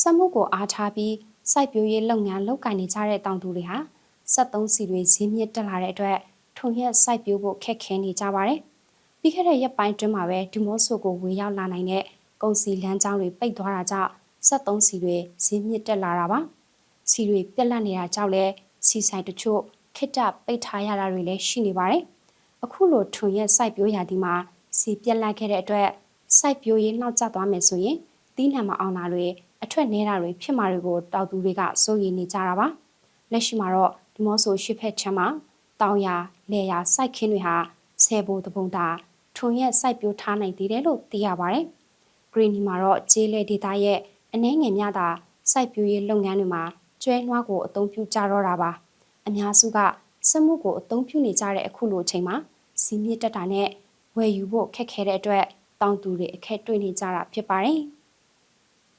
စက်မှုကိုအားထားပြီးစိုက်ပျိုးရေးလုပ်ငန်းလုပ်ကိုင်နေကြတဲ့တောင်သူတွေဟာ73စီတွေဈေးမြင့်တက်လာတဲ့အတွက်ထုံရက်စိုက်ပျိုးဖို့ခက်ခဲနေကြပါတယ်။ပြီးခဲ့တဲ့ရက်ပိုင်းတွင်းမှာပဲဒီမော့ဆိုကိုဝင်ရောက်လာနိုင်တဲ့ကုန်စည်လမ်းကြောင်းတွေပိတ်သွားတာကြောင့်73စီတွေဈေးမြင့်တက်လာတာပါ။စီတွေပြက်လက်နေတာကြောင့်လည်းစီဆိုင်တချို့ခစ်တပိတ်ထားရတာတွေလည်းရှိနေပါတယ်။အခုလိုထုံရက်စိုက်ပျိုးရာဒီမှာစီပြက်လက်ခဲ့တဲ့အတွက်စိုက်ပျိုးရေးနှောက်ကျသွားမယ်ဆိုရင်တီးနှံမအောင်တာတွေ အထွက်နေတာတွေဖြစ်မှာတွေကိုတောက်သူတွေကစိုးရိမ်နေကြတာပါလက်ရှိမှာတော့ဒီမော့ဆိုရှစ်ဖက်ချမ်းမှာတောင်ယာလေယာစိုက်ခင်းတွေဟာဆယ်ဘိုတပုံတာထုံရက်စိုက်ပျိုးထားနိုင်သေးတယ်လို့သိရပါတယ်ဂရီနီမှာတော့ကျေးလေဒေတာရဲ့အနှဲငယ်များသာစိုက်ပျိုးရေးလုပ်ငန်းတွေမှာကျွဲနွားကိုအသုံးပြုကြတော့တာပါအများစုကစက်မှုကိုအသုံးပြုနေကြတဲ့အခုလိုအချိန်မှာစီးမြင့်တက်တာနဲ့ဝယ်ယူဖို့ခက်ခဲတဲ့အတွက်တောင်သူတွေအခက်တွေ့နေကြတာဖြစ်ပါတယ်။